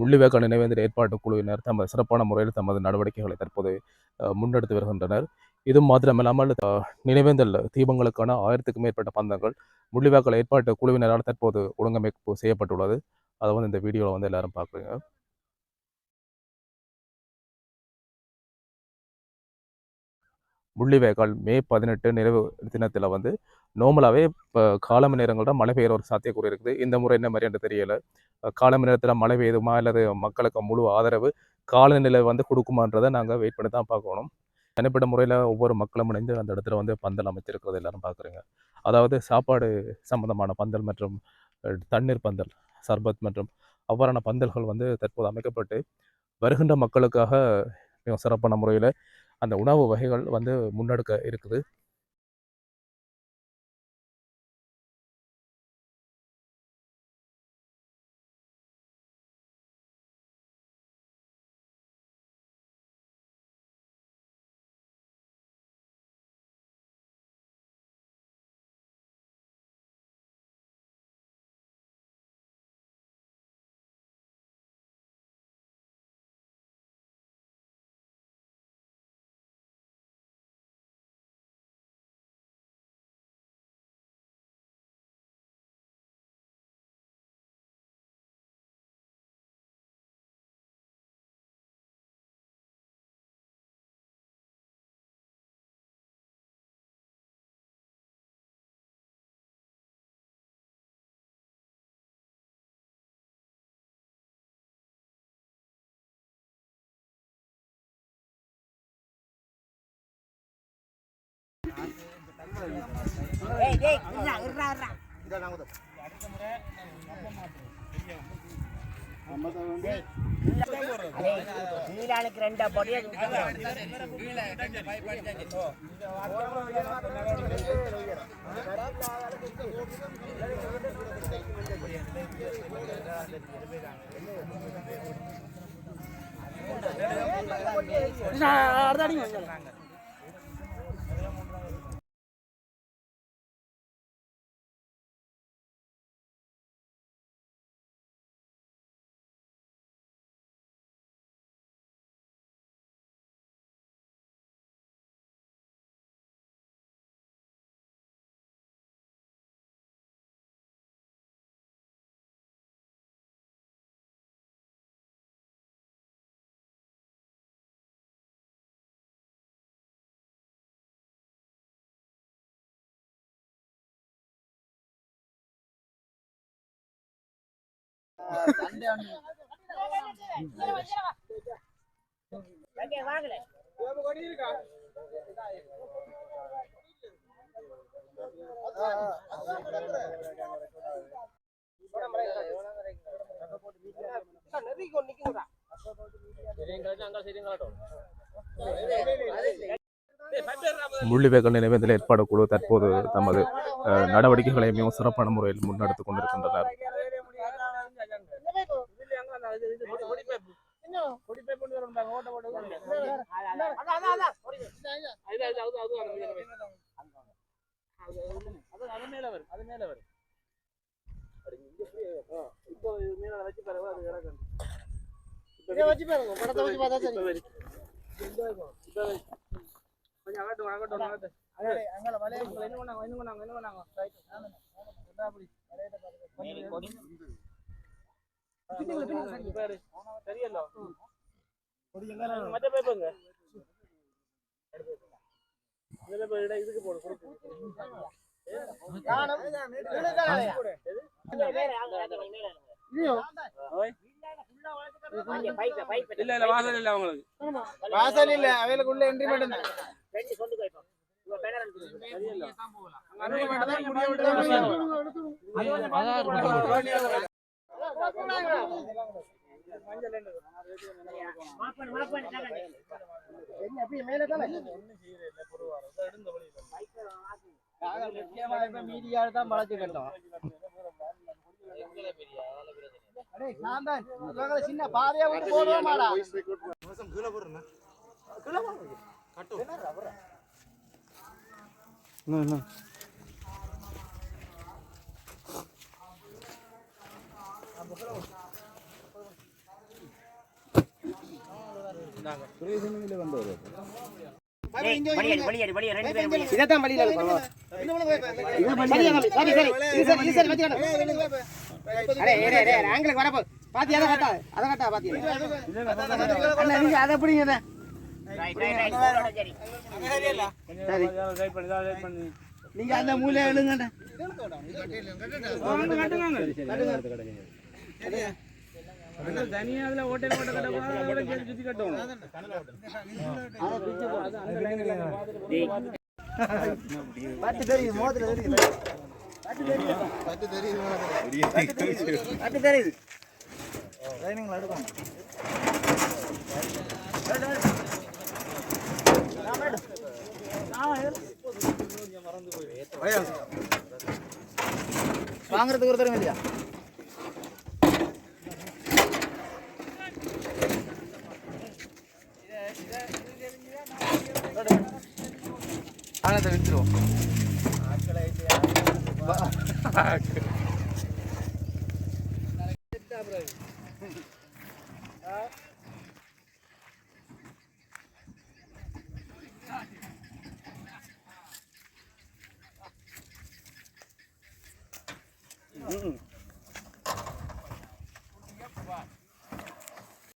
முள்ளிவாய்க்கால் நினைவேந்தல் ஏற்பாட்டு குழுவினர் தமது சிறப்பான முறையில் தமது நடவடிக்கைகளை தற்போது முன்னெடுத்து வருகின்றனர். இது மாத்திரமில்லாமல் நினைவேந்தல் தீபங்களுக்கான ஆயிரத்துக்கும் மேற்பட்ட பந்தங்கள் முள்ளிவாய்க்கால் ஏற்பாட்டு குழுவினரால் தற்போது ஒழுங்கமைப்பு செய்யப்பட்டுள்ளது. அதை வந்து இந்த வீடியோவில் வந்து எல்லாரும் பார்க்குறீங்க. முள்ளிவாய்க்கால் மே பதினெட்டு நிறைவு தினத்தில் வந்து நார்மலாகவே இப்போ காலம நேரங்களில் மழை பெய்கிற ஒரு சாத்தியக்கூறு இருக்குது. இந்த முறை என்ன மாதிரி என்று தெரியல. அஹ் காலம நேரத்தில் மழை பெய்யுமா அல்லது மக்களுக்கு முழு ஆதரவு காலநிலை வந்து கொடுக்குமான்றதை நாங்கள் வெயிட் பண்ணி தான் பார்க்கணும். தனிப்பட்ட முறையில் ஒவ்வொரு மக்களும் இணைந்து அந்த இடத்துல வந்து பந்தல் அமைச்சிருக்கிறது எல்லாரும் பார்க்குறீங்க. அதாவது சாப்பாடு சம்பந்தமான பந்தல் மற்றும் தண்ணீர் பந்தல் சர்பத் மற்றும் அவ்வாறான பந்தல்கள் வந்து தற்போது அமைக்கப்பட்டு வருகின்ற மக்களுக்காக மிக சிறப்பான முறையில் அந்த உணவு வகைகள் வந்து முன்னெடுக்க இருக்குது. ஏய் டேய் இருடா இருடா இருடா நீலாளுக்கு ரெண்டா பொடியா அடிங்க முள்ளிவாய்க்கால் நினைவேந்தல் ஏற்பாடு குழு தற்போது தமது நடவடிக்கைகளையும் நடவடிக்கைகளை மிகவும் சிறப்பான முறையில் முன்னெடுத்து கொண்டிருக்கின்றனர். இல்ல இல்ல வாசல் இல்ல அவங்களுக்கு வாசல் இல்ல அவைகளுக்கு உள்ள என்ட்ரி மட்டும் தான் ரெண்டு சொல்லு போய்ப்போம் உங்க பேனர் எடுத்துக்கோங்க. அங்க மட்டும் தான் முடிய விட்டு தான் போகணும். மாப்பன் மாப்பன் தரங்க என்ன அப்படியே மேல தானே முக்கியமா இப்ப மீடியால தான். பழச்சு கட்டோம் அடே நான் தான் இவங்கள சின்ன பாதையா விட்டு போடுவோமாடா ஏய், வெளியேறு, வெளியேறு, வெளியேறு, ரெண்டு பேரும் வெளியேறு. இதைத்தான் வழியில இருக்கணும். சரியா தம்பி, சரி, ஏறு, ஏறு, ஆங்கிலுக்கு வரப்போ. பாத்தியா, அதை கட்டா, அதை கட்டா, பாத்தியா? அதை பிடிங்க அண்ணா. ரைட், ரைட், ரைட், போடணும், சரி. சரி. ரைட் பண்ணி இதான் ரைட் பண்ணி நீங்க அந்த மூலையை எழுங்க. தனியா அதுல ஹோட்டல் ஓட்ட கட்ட போனா அதோட சேர்த்து சுத்தி கட்டணும் டேய், பட்டு தெரியுது, முகத்துல தெரியுது. பட்டு தெரியுது. லைனிங்ல எடுக்கணும். வாங்குறதுக்கு ஒருத்தரும் இல்லையா இல்லையா ஆனத்தை விட்டுருவோம்